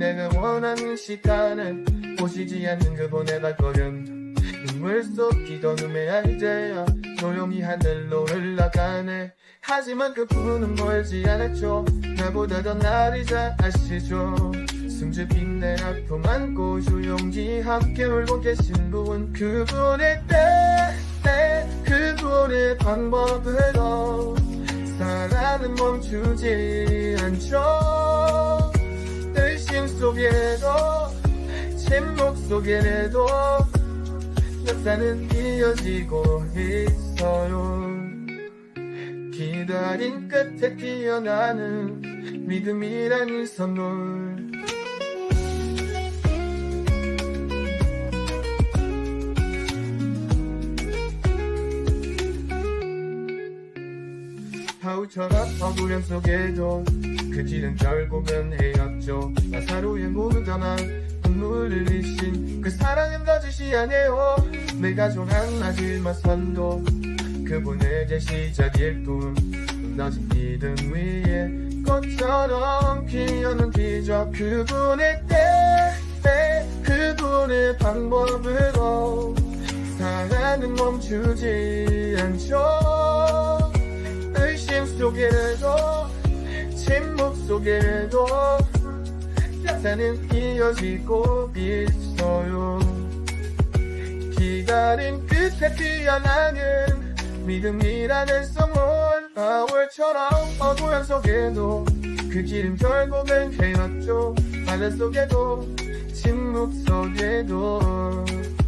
내가 원하는 시간에 보시지 않는 그분의 발걸음 눈물 속 기도 눈의 아이제야 조용히 하늘로 흘러가네. 하지만 그분은 멀지 않았죠. 나보다 더 나를 잘 아시죠? 숨질 빈내 아픔 안고 조용히 함께 울고 계신 분 그분의 때, 때 그분의 방법으로 사랑은 멈추지 않죠 속에도 침묵 속에도 역사는 이어지고 있어요. 기다린 끝에 피어나는 믿음이라는 선물 하우처럼 어구령 속에도 그 길은 결국은 헤었죠. 나사로의 무덤한 눈물을 흘리신 그 사랑은 거짓이 아니에요. 내가 좋아하지만 선도 그분에게 시작일 뿐. 무너진 믿음 위에 꽃처럼 피어는 기적 그분의 때, 때 그분의 방법으로 사랑은 멈추지 않죠 속에도 침묵 속에도 역사는 이어지고 있어요. 기다림 끝에 피어나는 믿음이라는 선물 4월처럼 어두운 속에도 그 길은 결국은 헤었죠. 하늘 속에도 침묵 속에도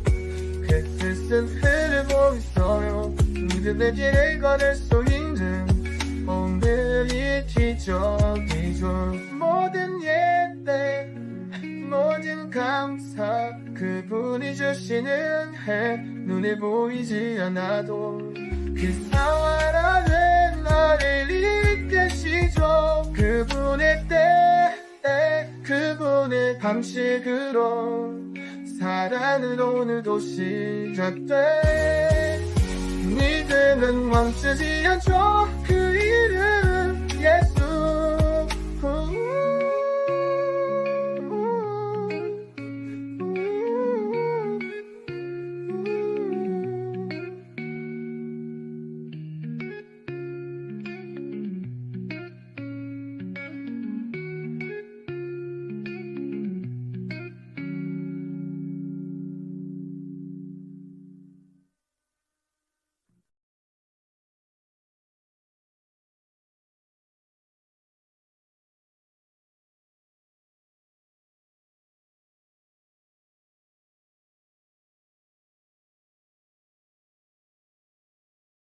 그 뜻은 흐르고 있어요. 믿음의 길을 걸을 수 감사. 그분이 주시는 해 눈에 보이지 않아도. 그 사활 안에 나를 이끄시죠. 그분의 때, 때 그분의 방식으로 사랑은 오늘도 시작돼. 믿음은 멈추지 않죠